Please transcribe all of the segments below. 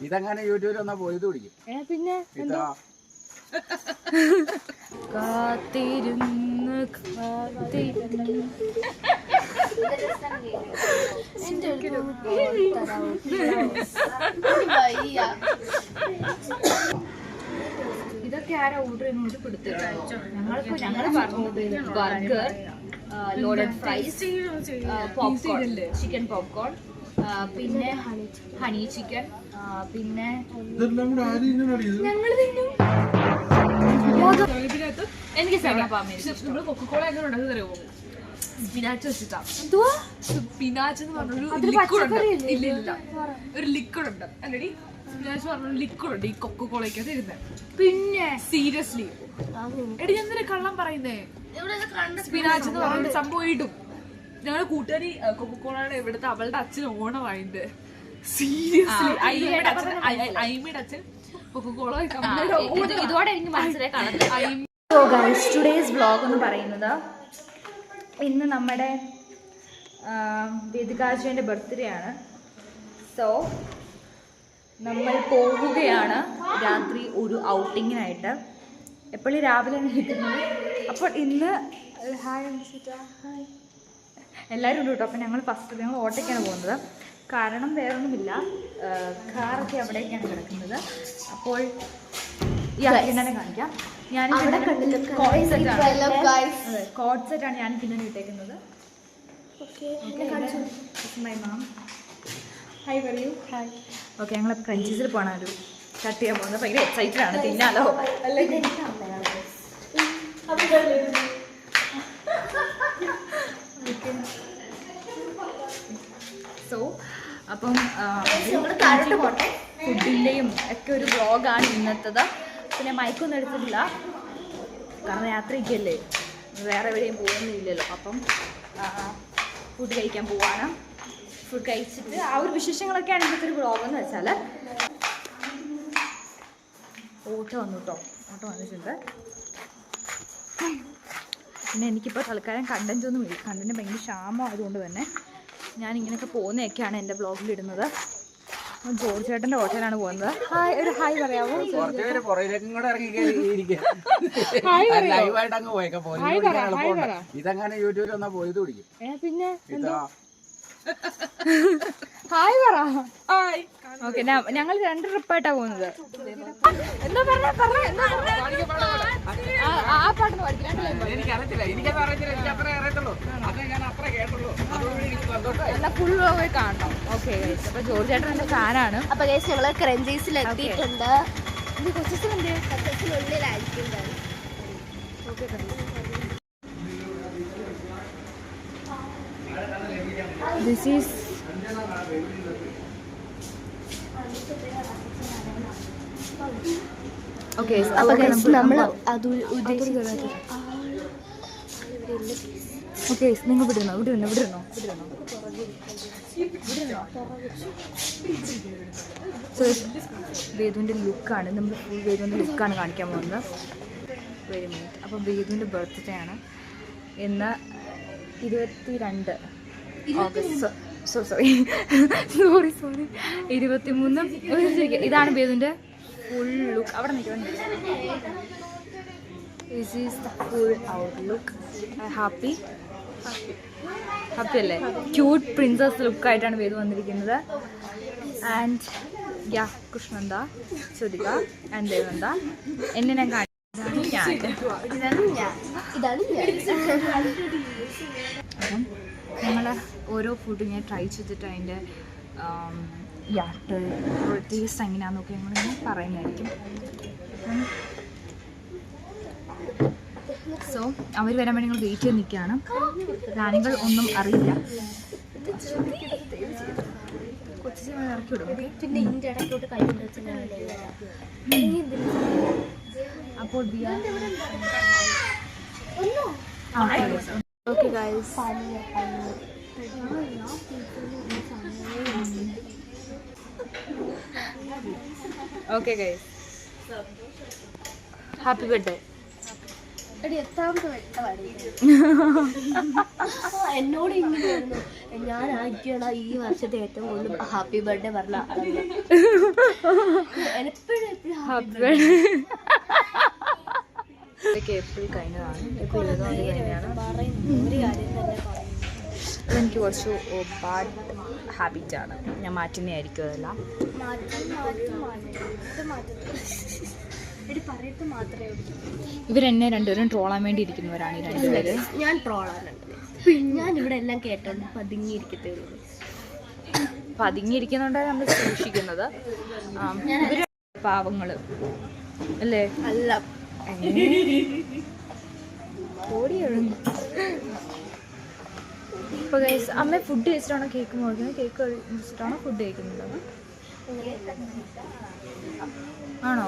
ഇതങ്ങനെ യൂട്യൂബിൽ ഒന്ന് പോയത് പിടിക്കും. പിന്നെ? ഇതാ. കാത്തിരുന്ന് കാത്തിരുന്ന്. ഇതൊക്കെ ആരാ ഓർഡർ ചെയ്യുന്നത് കൊടുത്തിട്ടോ ഞങ്ങൾക്ക് ഞങ്ങൾ പറഞ്ഞത് burger loaded fries popcorn chicken popcorn പിന്നെ ഹണി ചിക്കൻ പിന്നെ എനിക്ക് നമ്മൾ കൊക്കക്കോള എങ്ങനെ ഉണ്ടാക്കി തരുമോ സ്പിനാച്ച് വെച്ചിട്ടാ. എന്തുവാ? സ്പിനാച്ച് എന്ന് പറഞ്ഞൊരു അതിൽ ലിക്വിഡ് ഉണ്ട്. ഇല്ല ഇല്ല ഒരു ലിക്വിഡ് ഉണ്ട്. അല്ലടി സ്പിനാച്ച് പറഞ്ഞ ലിക്വിഡ് ഉണ്ട് ഈ കൊക്കക്കോളയ്ക്കകത്ത് തരുന്നത് പിന്നെ? സീരിയസ്ലി എടി ഞാൻ എന്തിനാ കള്ളം പറയുന്നേ? സ്പിനാച്ച് എന്ന് പറഞ്ഞ സംഭവം ഇടും. ഞങ്ങളുടെ കൂട്ടുകാരി കൊക്കോളയുടെ ഇവിടുത്തെ അവളുടെ അച്ഛൻ ഓണമായിട്ട് സീരിയസ്ലി അച്ഛൻ അച്ഛൻ ഇതോടെ എനിക്ക് മനസ്സിലായി സോ ഗൈസ് വ്ളോഗ് എന്ന് പറയുന്നത് ഇന്ന് നമ്മുടെ വേദികാജുവിന്റെ ബർത്ത്ഡേ ആണ്. സോ നമ്മൾ പോവുകയാണ് രാത്രി ഒരു ഔട്ടിങ്ങിനായിട്ട്. എപ്പോഴും രാവിലെ നിൽക്കുന്നത് അപ്പോൾ ഇന്ന് ഹായ് ഹായ്. എല്ലാവരും ഉണ്ട് കേട്ടോ. അപ്പോൾ ഞങ്ങൾ ഫസ്റ്റ് ഞങ്ങൾ ഓട്ടോയ്ക്കാണ് പോകുന്നത്. കാരണം വേറൊന്നുമില്ല. കാറൊക്കെ അവിടേക്കാണ് കിടക്കുന്നത്. അപ്പോൾ ഈ കാണിക്കാം. ഞാൻ കോഡ് സെറ്റാണ് ഞാൻ പിന്നെ ഇട്ടേക്കുന്നത്. മൈ മാം ഹായ് പറയൂ ഹായ് ഓക്കെ ഞങ്ങൾ ക്രഞ്ചീസിൽ പോകണം ഒരു കട്ട് ചെയ്യാൻ പോകുന്നത്. ഭയങ്കര എക്സൈറ്റഡ് ആണ്. തിന്നാലോ? സോ അപ്പം ഫുഡിന്റെയും ഒക്കെ ഒരു വ്ളോഗാണ് ഇന്നത്തത്. പിന്നെ മൈക്കൊന്നും എടുത്തിട്ടില്ല. കാരണം യാത്രയ്ക്കല്ലേ വേറെ എവിടെയും പോകുന്നില്ലല്ലോ. അപ്പം ഫുഡ് കഴിക്കാൻ പോവാണ്. ഫുഡ് കഴിച്ചിട്ട് ആ ഒരു വിശേഷങ്ങളൊക്കെയാണ് ഇന്നത്തെ ഒരു വ്ളോഗ് എന്ന് വെച്ചാൽ ഓട്ടോ വന്നു കേട്ടോ ഓട്ടോ വന്നിട്ടുണ്ട്. പിന്നെ എനിക്കിപ്പോൾ തൽക്കാലം കണ്ടന്റ് ഒന്നും ഇല്ല. കണ്ടന്റ് ഭയങ്കര ക്ഷാമം ആയതുകൊണ്ട് തന്നെ ഞാൻ ഇങ്ങനെയൊക്കെ പോകുന്നതൊക്കെയാണ് എന്റെ ബ്ലോഗിൽ ഇടുന്നത്. ജോർജ് ചേട്ടന്റെ ഓട്ടോയിലാണ് പോകുന്നത്. ഹായ് ഒരു ഹായ് പറയാമോ ഹായ് പറയാം ഇതങ്ങനെ യൂട്യൂബിൽ പോയത് പിന്നെ ഹായ് പറ. ഹായ്. ഓക്കെ ഞങ്ങൾ രണ്ട് ട്രിപ്പായിട്ടാ പോകുന്നത്. എന്താ പറഞ്ഞ? പറഞ്ഞ. എന്താ ആ- പാട്ട് ഫുൾ പോയി കാണണം. ഓക്കെ അപ്പൊ ജോർജ് ചേട്ടൻ എന്റെ ഫാനാണ്. അപ്പൊ ഗൈസ് ഞങ്ങൾ ക്രഞ്ചീസിൽ എത്തിയിട്ടുണ്ട്. കൊച്ചിന്റെ സത്യത്തിനുള്ളിലായിരിക്കും guys. This is okay nammal അത് udheshichu ഓക്കെ നിങ്ങൾ ഇവിടെ ഇരുന്നോ ഇവിടെ ഇരുന്നോ ഇവിടെ ഇരുന്നോ സോ വേദുവിന്റെ ലുക്കാണ് നമ്മൾ ഫുൾ വേദുവിന്റെ ലുക്കാണ് കാണിക്കാൻ പോകുന്നത്. വെരി മിനിറ്റ് അപ്പം വേദുവിന്റെ ബർത്ത്ഡേ ആണ്. ഇന്ന് ഇരുപത്തി രണ്ട് August. So sorry sorry sorry ഇരുപത്തി മൂന്ന് ഇതാണ് ബേദുവിന്റെ ഫുൾ ലുക്ക് അവിടെ നിൽക്കണം. This is the full out look happy happy അല്ലേ ക്യൂട്ട് പ്രിൻസസ് ലുക്കായിട്ടാണ് വേദു വന്നിരിക്കുന്നത്. And yeah Krishnantha Shruthika and Devantha. എന്നെ ഞാൻ കാണിച്ചതാണ് ഞാൻ. ഇതാണ് ഞാൻ. ഇതാണ് അപ്പം നമ്മൾ ഓരോ ഫുഡ് ഞാൻ ട്രൈ ചെയ്തിട്ട് അതിന്റെ യാട്ട് ടേസ്റ്റ് എങ്ങനെയാണെന്നൊക്കെ ഞങ്ങളിങ്ങനെ പറയുന്നതായിരിക്കും. സോ അവർ വരാൻ വേണ്ടി ഞങ്ങൾ വെയിറ്റ് ചെയ്ത് നിൽക്കുകയാണ്. പ്ലാനുകൾ ഒന്നും അറിയില്ല. അപ്പോൾ? Okay guys. Okay guys happy birthday എന്നോട് ഞാൻ ഞാനായിരിക്കണം ഈ വർഷത്തെ ഏറ്റവും കൂടുതൽ ഹാപ്പി ബർത്ത്ഡേ പറഞ്ഞ. എപ്പോഴും എപ്പോഴും ഹാപ്പി ഇതൊക്കെ ഏപ്രിൽ കഴിഞ്ഞതാണ്. ഒരു കാര്യം തന്നെ അതെനിക്ക് കുറച്ച് ബാഡ് ഹാബിറ്റാണ് ഞാൻ മാറ്റുന്നതായിരിക്കും അതെല്ലാം. ഇവരെന്നെ രണ്ടുപേരും ട്രോളാൻ വേണ്ടി ഇരിക്കുന്നവരാണ് ഈ രണ്ടുപേര് ഞാൻ ട്രോളാണ് ഞാൻ ഇവിടെ എല്ലാം കേട്ടോണ്ട് പതുങ്ങിയിരിക്കത്തേ ഉള്ളൂ. പതുങ്ങിയിരിക്കുന്നുണ്ടാണ് നമ്മൾ സൂക്ഷിക്കുന്നത്. ഇവർ പാവങ്ങൾ. അല്ലേ? അല്ല. ഓടിയുള്ളൂ ഇപ്പൊ ഗൈസ് അമ്മ ഫുഡ് കഴിച്ചിട്ടാണോ കേക്ക് മുറിക്കുന്നത്? കേക്ക് കഴിച്ചിട്ടാണോ ഫുഡ് കഴിക്കുന്നത്? ആണോ?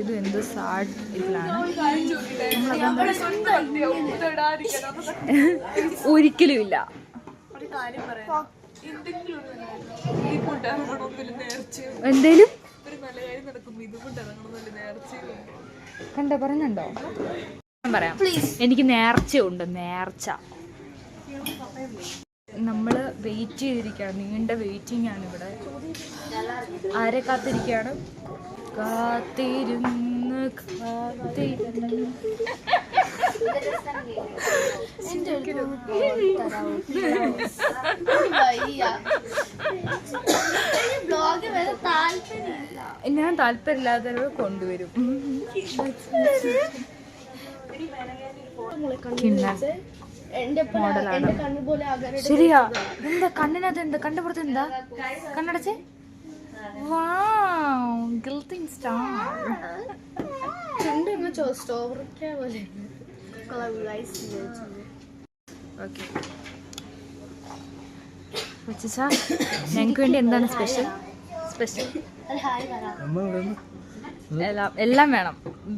ഇത് എന്ത് സാഡ് ഇതിലാണ്. ഒരിക്കലും ഇല്ല. എന്തേലും ഒരു നല്ല കാര്യം നടക്കുമ്പോ ഇത് കൊണ്ട് പറഞ്ഞുണ്ടോ ഞാൻ പറയാം. എനിക്ക് നേർച്ച ഉണ്ട് നേർച്ച. നമ്മൾ വെയിറ്റ് ചെയ്തിരിക്കുകയാണ് നീണ്ട വെയിറ്റിംഗ് ആണ് ഇവിടെ. ആരെ കാത്തിരിക്കുകയാണ് കാത്തിരുന്ന് കാത്തിരുന്ന്. ഞാൻ താല്പര്യമില്ലാത്തവരെ കൊണ്ടുവരും. ശരിയാ. എന്താ കണ്ണിനകത്ത് എന്താ കണ്ടുപിടുത്ത എന്താ? കണ്ണടച്ചേ. ഗിൽത്തിങ് സ്റ്റാർ സ്ട്രോബറിക്ക പോലെ. ഓക്കെ ഞങ്ങൾക്ക് വേണ്ടി എന്താണ് സ്പെഷ്യൽ സ്പെഷ്യൽ എല്ലാം എല്ലാം വേണം.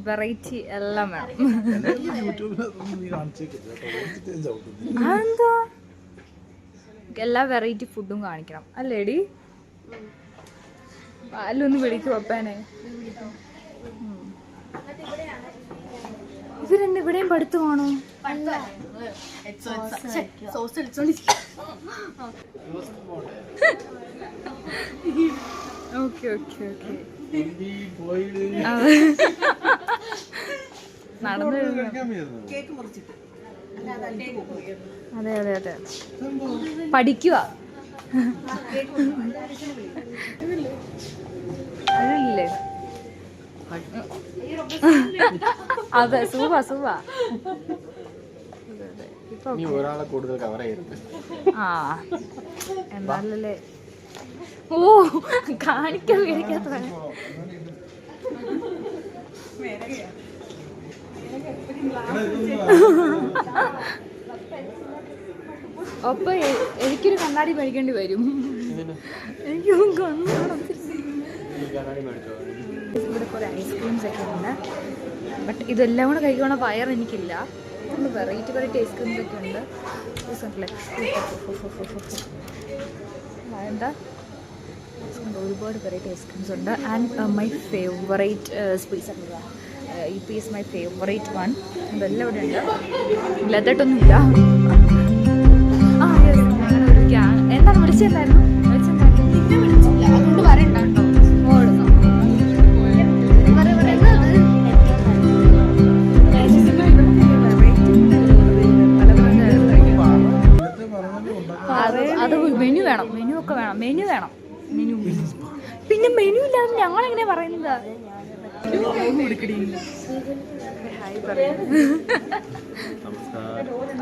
വെറൈറ്റി എല്ലാം വേണം. അതെന്താ? എല്ലാ വെറൈറ്റി ഫുഡും കാണിക്കണം. അല്ലേടി? പാലൊന്ന് വിളിക്കും അപ്പനെ ഇവിടെയും പഠിത്തു സോസ് അടിച്ചോണ്ടിരിക്കും ഓക്കെ ഓക്കെ ഓക്കെ. നടന്നു അതെ അതെ അതെ പഠിക്കുക. അതില്ലേ അതെ സൂവ സൂവ ഇനി ഒരാളെ കൂടുതൽ കവർ ചെയ്യരുത്. ആ എന്നാലല്ലേ. ഓ കാണിക്കാൻ അപ്പൊ എനിക്കൊരു കണ്ണാടി മേടിക്കേണ്ടി വരും. എനിക്കൊന്നും കണ്ണാടി മേടിച്ചോ? ഇവിടെ കുറേ ഐസ്ക്രീംസ് ഒക്കെ ഉണ്ട്. ബട്ട് ഇതെല്ലാം കൂടെ കഴിക്കണ വയർ എനിക്കില്ല. നമ്മൾ വെറൈറ്റി വെറൈറ്റി ഐസ്ക്രീംസ് ഒക്കെ ഉണ്ട്. എന്താ. ഒരുപാട് വെറൈറ്റി ഐസ്ക്രീംസ് ഉണ്ട്. ആൻഡ് മൈ ഫേവറേറ്റ് സ്പീസ് ഈ പീസ് മൈ ഫേവറേറ്റ് വൺ ഇതെല്ലാം ഇവിടെ ഉണ്ട്. ലെതട്ടൊന്നുമില്ല എന്താണ് വിളിച്ചിട്ടുണ്ടായിരുന്നു മെനു വേണം. മെനു പിന്നെ മെനു ഇല്ലാതെ ഞങ്ങൾ എങ്ങനെ പറയുന്നത്?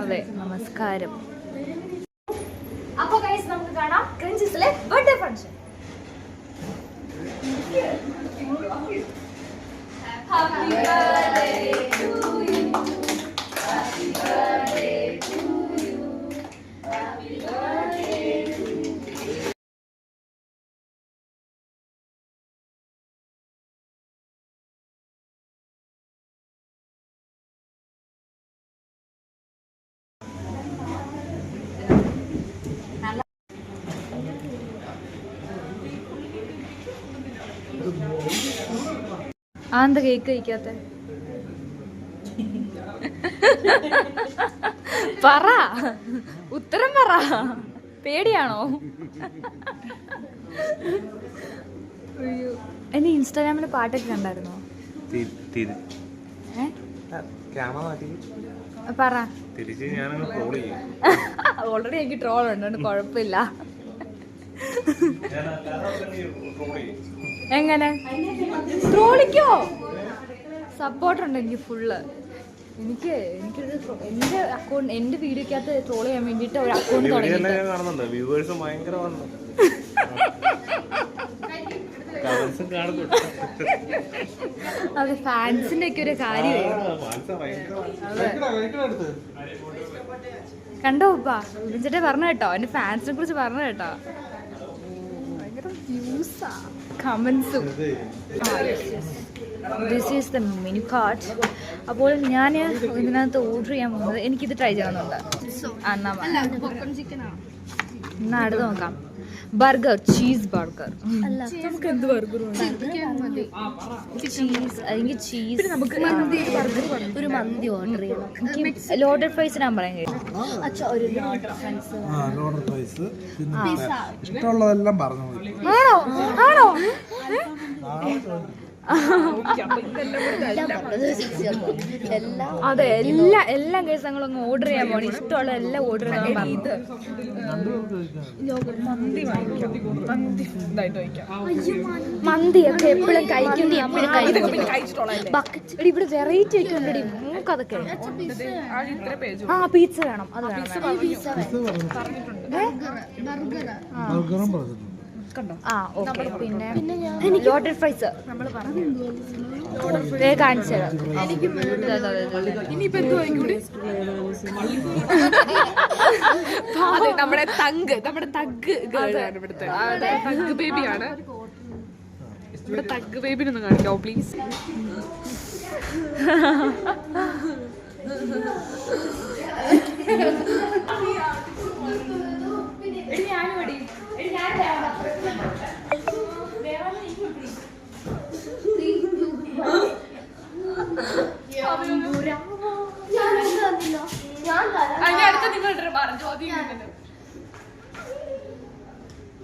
അതെ നമസ്കാരം. അപ്പൊ ഗൈസ് നമുക്ക് കാണാം. ക്രിഞ്ചസിലെ birthday function happy birthday to you എന്താ കേക്ക് കഴിക്കാത്ത? പറ. ഉത്തരം പറ. പേടിയാണോ? അയ്യോ. എന്നെ ഇൻസ്റ്റാഗ്രാമിൽ പാട്ടൊക്കെ കണ്ടായിരുന്നോ? പറ. ഓൾറെഡി എനിക്ക് ട്രോൾ ഉണ്ട് കുഴപ്പമില്ല. എങ്ങനെ? ട്രോളിക്കോ? സപ്പോർട്ട് ഉണ്ട് എനിക്ക് ഫുള്ള്. എനിക്ക് എനിക്കൊരു എന്റെ എന്റെ അക്കൗണ്ട് എന്റെ വീഡിയോക്കകത്ത് ട്രോൾ ചെയ്യാൻ വേണ്ടിട്ട് ഒരു അക്കൗണ്ട് അതെ ഫാൻസിന്റെ ഒക്കെ ഒരു കാര്യം. കണ്ടോ ഉപ്പാ? വിളിച്ചിട്ടേ പറഞ്ഞു കേട്ടോ. എന്റെ ഫാൻസിനെ കുറിച്ച് പറഞ്ഞു കേട്ടോ. ഭയങ്കര വ്യൂസാ കമൻസും this is the menu card അപ്പോൾ ഞാൻ ഇതിനകത്ത് ഓർഡർ ചെയ്യാൻ പോകുന്നത് എനിക്കിത് ട്രൈ ചെയ്യണമെന്നുണ്ട്. എന്നാ അടുത്ത് നോക്കാം. Burger cheese burger. നമുക്ക് എന്ത് ബർഗർ ചീസ് അല്ലെങ്കിൽ ചീസ്. നമുക്ക് ഒരു മന്തി ഓർഡർ ചെയ്യണം. ലോഡഡ് ഫ്രൈസ് ഞാൻ പറയാൻ കഴിയും. ഇഷ്ടമുള്ളതെല്ലാം പറഞ്ഞു ആണോ? ആണോ? അതെ എല്ലാ എല്ലാ കേസ് ഞങ്ങൾ അങ്ങ് ഓർഡർ ചെയ്യാൻ പോകണം ഇഷ്ടമുള്ള എല്ലാം ഓർഡർ ചെയ്യാൻ പറഞ്ഞു. മന്തിയൊക്കെ എപ്പോഴും കഴിക്കും. എപ്പോഴും കഴിക്കും. ബക്കറ്റ് എടി ഇവിടെ വെറൈറ്റി ഒക്കെ ഉണ്ടടി. മൂക്കതൊക്കെ ആ പീസ വേണം. അത് വേണം പറഞ്ഞിട്ടുണ്ട് ആ ഓക്കെ. പിന്നെ നമ്മൾ പറഞ്ഞു കാണിച്ചു നമ്മുടെ തങ്ക് നമ്മുടെ തഗ് ആണ് ഇവിടുത്തെ. തഗ് ബേബിയാണ് ഇവിടെ തഗ് ബേബിനൊന്ന് കാണിക്കോ പ്ലീസ് അതിന്റെ അടുത്ത് നിങ്ങൾ പറഞ്ഞു ചോദ്യം കേട്ടല്ലോ.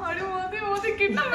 ഒരു ഓതി ഓതി കിട്ടാൻ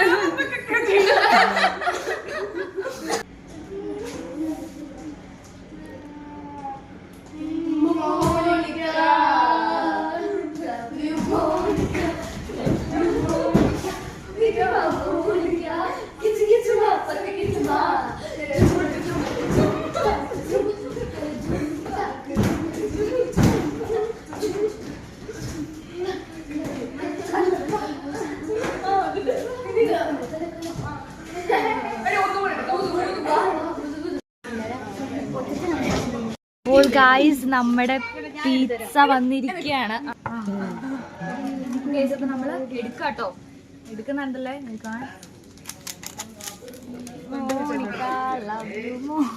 നമ്മുടെ പിസ്സ വന്നിരിക്കുകയാണ് നമ്മൾ എടുക്കാട്ടോ. എടുക്കുന്നുണ്ടല്ലേ?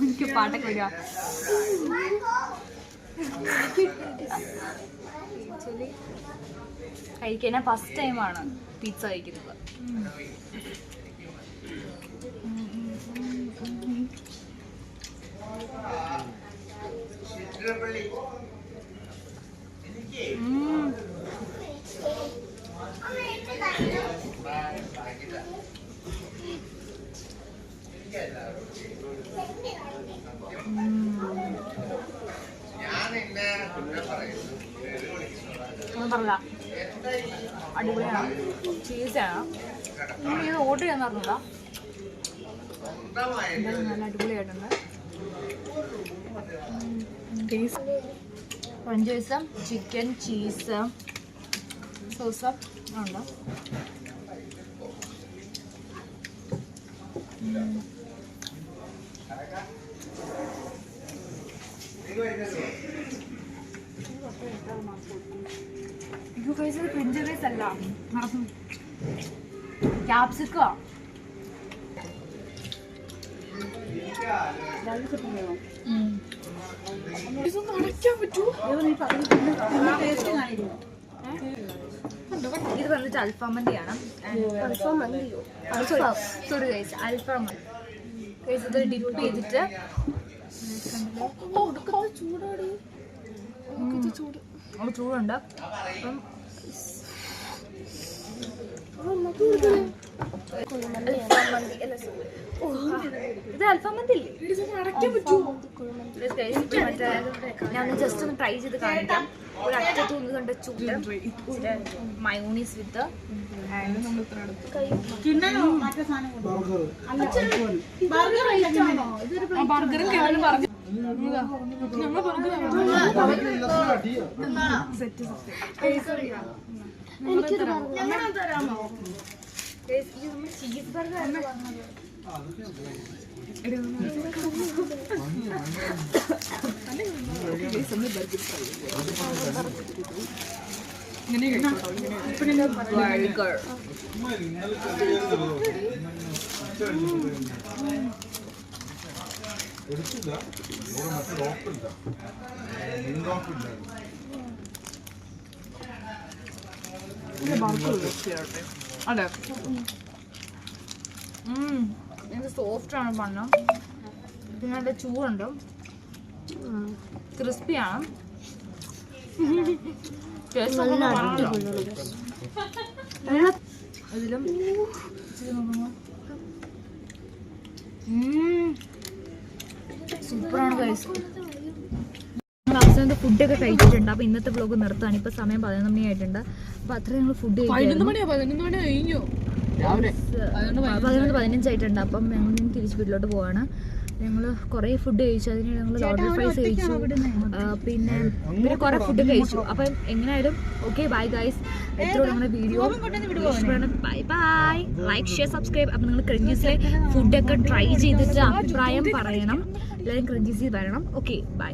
എനിക്ക് പാട്ടൊക്കെ വരിക കഴിക്കാൻ ഫസ്റ്റ് ടൈമാണ് പിസ്സ കഴിക്കുന്നത്. ഉം. ഒന്നും പറഞ്ഞില്ല അടിപൊളിയാണ്. ചീസാണ് നമ്മൾ ഇത് ഓർഡർ ചെയ്യാൻ പറഞ്ഞതാ എന്തായാലും നല്ല അടിപൊളിയായിട്ടുണ്ട്. ഫ്രഞ്ച് ഫ്രൈസും ചിക്കൻ ചീസ് സോസും ഉണ്ട്? ഇത് ഫ്രൈസ് ഫ്രഞ്ച് ഫ്രൈസ് അല്ല. ക്യാപ്സിക്കോ അടയ്ക്കാൻ പറ്റൂ ഇത് വന്നിട്ട് അൽഫാം മന്തിയാണ്. സോറി അൽഫാം മന്തി. ഇത് ഡിപ്പ് ചെയ്തിട്ട് അവിടെ ചൂടുണ്ട് അപ്പം ഇത് അൽഫാം മന്തി മറ്റേ ഞാൻ ജസ്റ്റ് ഒന്ന് ട്രൈ ചെയ്ത് കാണിക്കാം. ഒരു അറ്റത്ത് നിന്ന് കണ്ട ചൂട് മയോണീസ് വിത്ത് ബർഗറും കേവലം പറഞ്ഞു. ചീസ് ബർഗർ ബർഗർ എടുത്തില്ല ഇവിടെ മറ്റേ വിൻഡോ ഓപ്പില്ല അതെ. ഇത് സോഫ്റ്റ് ആണ് മണ്ണ് പിന്നെ നല്ല ചൂടുണ്ട് ക്രിസ്പിയാണ് ഇതിലും സൂപ്പറാണ് കഴിച്ചത് അവസാനത്തെ ഫുഡൊക്കെ കഴിച്ചിട്ടുണ്ട്. അപ്പോൾ ഇന്നത്തെ വ്ലോഗ് നിർത്താണ് ഇപ്പോൾ സമയം പതിനൊന്ന് മണി ആയിട്ടുണ്ട് അപ്പോൾ അത്ര ഞങ്ങൾ ഫുഡ് പതിനൊന്ന് മണിയാ? പതിനൊന്ന് പതിനഞ്ചായിട്ടുണ്ട്. അപ്പം ഞങ്ങൾ ഇനി തിരിച്ച് വീട്ടിലോട്ട് പോവാണ്. ഞങ്ങൾ കുറേ ഫുഡ് കഴിച്ചു. അതിന് ഞങ്ങൾ ലോഡർ ഫ്രൈസ് കഴിച്ചു. പിന്നെ പിന്നെ കുറേ ഫുഡ് കഴിച്ചു. അപ്പം എങ്ങനെയായാലും ഓക്കെ ബൈ ഗൈസ് എത്ര നമ്മുടെ video bye bye like share subscribe അപ്പം നിങ്ങൾ ക്രഞ്ചീസിലെ ഫുഡൊക്കെ ട്രൈ ചെയ്തിട്ട് അഭിപ്രായം പറയണം. എല്ലാവരും ക്രഞ്ചീസിൽ വരണം. Okay bye